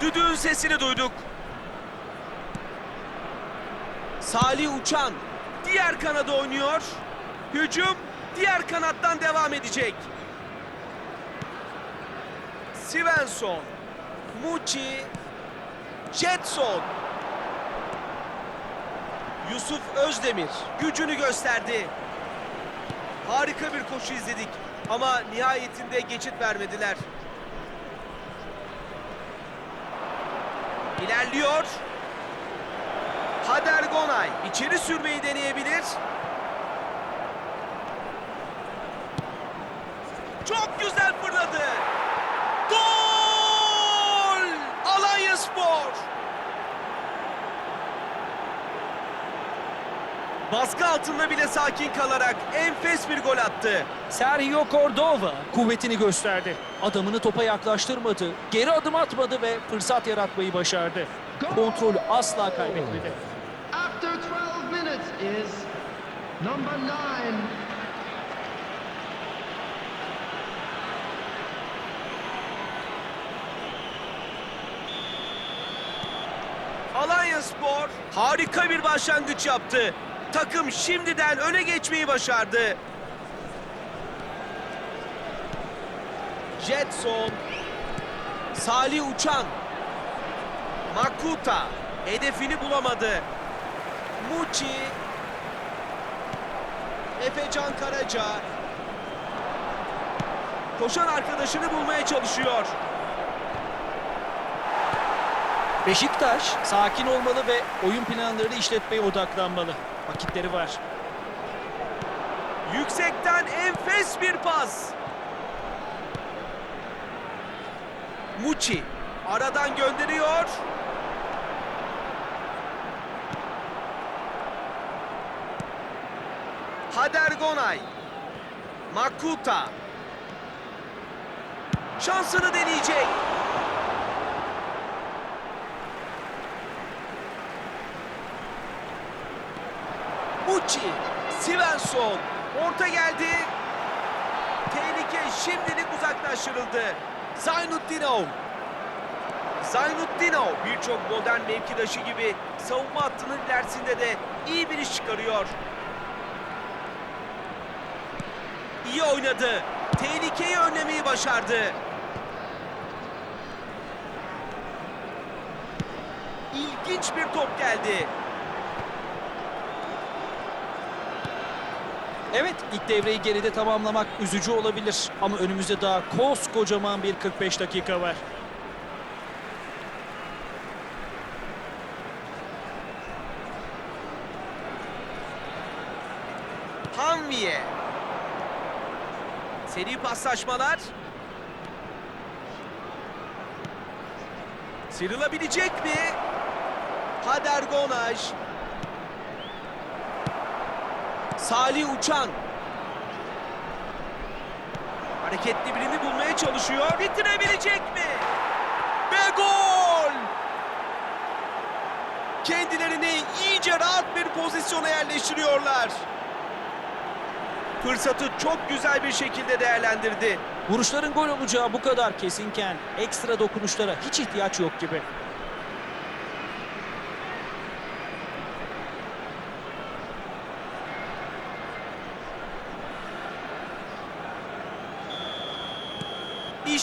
Düdüğün sesini duyduk. Salih Uçan diğer kanada oynuyor. Hücum diğer kanattan devam edecek. Svensson, Muçi, Jetson. Yusuf Özdemir gücünü gösterdi. Harika bir koşu izledik ama nihayetinde geçit vermediler. İlerliyor. Hader Gonay içeri sürmeyi deneyebilir. Çok güzel fırladı. Gol! Alanya Spor. Baskı altında bile sakin kalarak enfes bir gol attı. Sergio Cordova kuvvetini gösterdi. Adamını topa yaklaştırmadı, geri adım atmadı ve fırsat yaratmayı başardı. Kontrolü asla kaybetmedi. After 12 minutes is number nine. Alanya Spor harika bir başlangıç yaptı. Takım şimdiden öne geçmeyi başardı. Jetson, Salih Uçan, Makuta hedefini bulamadı. Muçi, Efecan Karaca koşan arkadaşını bulmaya çalışıyor. Beşiktaş sakin olmalı ve oyun planlarını işletmeye odaklanmalı. Vakitleri var. Yüksekten enfes bir pas. Muçi aradan gönderiyor. Hader Gonay. Makuta. Şansını deneyecek. Muçi. Svensson. Orta geldi. Tehlike şimdilik uzaklaştırıldı. Zaynutdinov. Zaynutdinov birçok modern mevkidaşı gibi savunma hattının ilerisinde de iyi bir iş çıkarıyor. İyi oynadı. Tehlikeyi önlemeyi başardı. İlginç bir top geldi. Evet ilk devreyi geride tamamlamak üzücü olabilir ama önümüzde daha koskocaman bir 45 dakika var. Hanviye. Seri paslaşmalar. Sıyrılabilecek mi? Hader Gonaj. Salih Uçan. Hareketli birini bulmaya çalışıyor. Bitirebilecek mi? Ve gol! Kendilerini iyice rahat bir pozisyona yerleştiriyorlar. Fırsatı çok güzel bir şekilde değerlendirdi. Vuruşların gol olacağı bu kadar kesinken ekstra dokunuşlara hiç ihtiyaç yok gibi.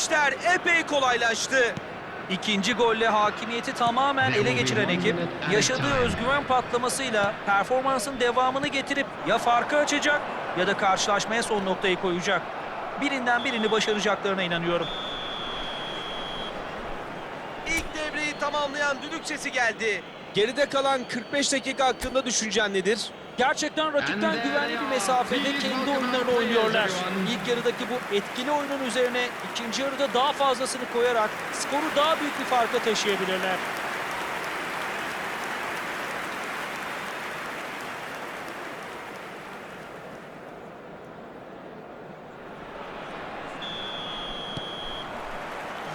İşler epey kolaylaştı. İkinci golle hakimiyeti tamamen ele geçiren ekip yaşadığı özgüven patlamasıyla performansın devamını getirip ya farkı açacak ya da karşılaşmaya son noktayı koyacak. Birinden birini başaracaklarına inanıyorum. İlk devreyi tamamlayan düdük sesi geldi. Geride kalan 45 dakika hakkında düşüncen nedir? Gerçekten rakipten güvenli bir mesafede kendi oyunlarını oynuyorlar. İlk yarıdaki bu etkili oyunun üzerine ikinci yarıda daha fazlasını koyarak skoru daha büyük bir farka taşıyabilirler.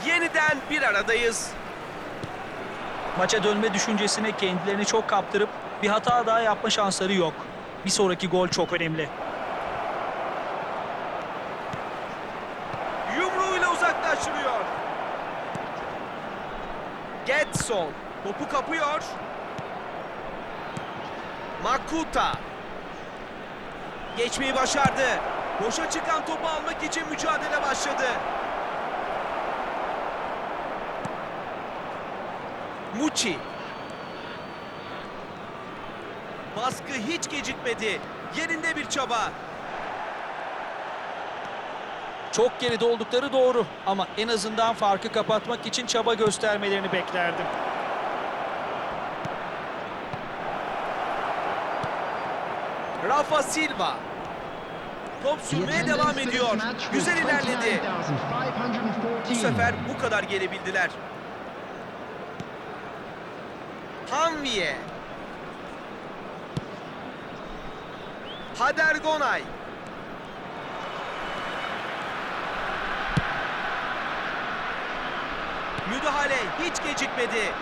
Yeniden bir aradayız. Maça dönme düşüncesine kendilerini çok kaptırıp bir hata daha yapma şansları yok. Bir sonraki gol çok önemli. Yumruğuyla uzaklaştırıyor. Getson topu kapıyor. Makuta geçmeyi başardı. Boşa çıkan topu almak için mücadele başladı. Muçi Baskı hiç gecikmedi. Yerinde bir çaba. Çok geride oldukları doğru ama en azından farkı kapatmak için çaba göstermelerini beklerdim. Rafa Silva. Top sürmeye devam ediyor. Güzel ilerledi. 29,514. Bu sefer bu kadar gelebildiler. Hanviye. Hader Gonay. Müdahale hiç gecikmedi.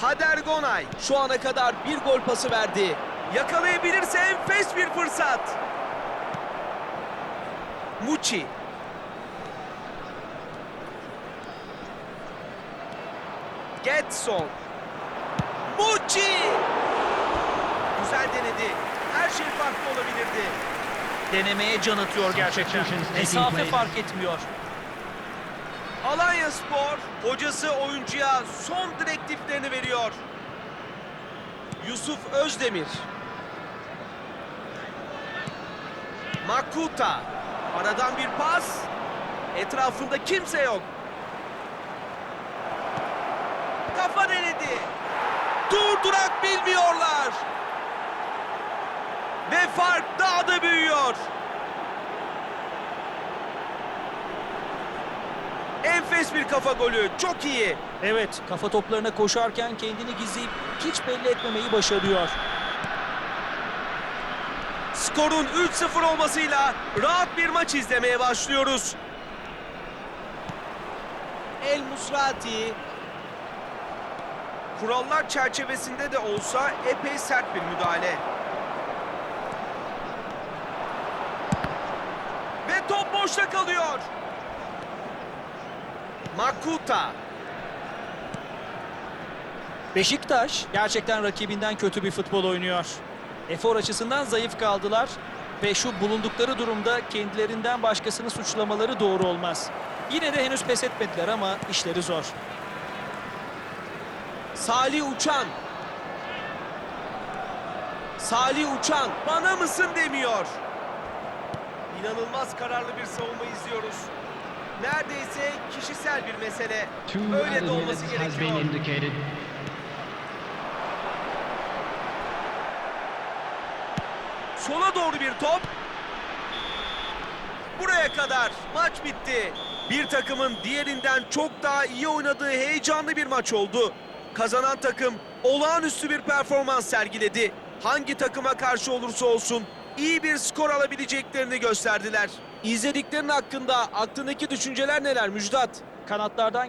Hader Gonay şu ana kadar bir gol pası verdi. Yakalayabilirse enfes bir fırsat. Muçi. Getson. Muçi. Güzel denedi. Her şey farklı olabilirdi. Denemeye can atıyor gerçekten. Mesafe fark etmiyor. Alanya Spor hocası oyuncuya son direktiflerini veriyor. Yusuf Özdemir. Makuta. Aradan bir pas. Etrafında kimse yok. Kafa denedi. Durdurak bilmiyorlar. Ve fark daha da büyüyor. Enfes bir kafa golü. Çok iyi. Evet, kafa toplarına koşarken kendini gizleyip hiç belli etmemeyi başarıyor. Skorun 3-0 olmasıyla rahat bir maç izlemeye başlıyoruz. El Musrati kurallar çerçevesinde de olsa epey sert bir müdahale. Ve top boşta kalıyor. Makuta Beşiktaş gerçekten rakibinden kötü bir futbol oynuyor. Efor açısından zayıf kaldılar ve şu bulundukları durumda kendilerinden başkasını suçlamaları doğru olmaz. Yine de henüz pes etmediler ama işleri zor. Salih Uçan. Salih Uçan bana mısın demiyor. İnanılmaz kararlı bir savunma izliyoruz. Neredeyse kişisel bir mesele. Böyle de olması gerekiyor. Sola doğru bir top. Buraya kadar maç bitti. Bir takımın diğerinden çok daha iyi oynadığı heyecanlı bir maç oldu. Kazanan takım olağanüstü bir performans sergiledi. Hangi takıma karşı olursa olsun iyi bir skor alabileceklerini gösterdiler. İzlediklerin hakkında aklındaki düşünceler neler Müjdat? Kanatlardan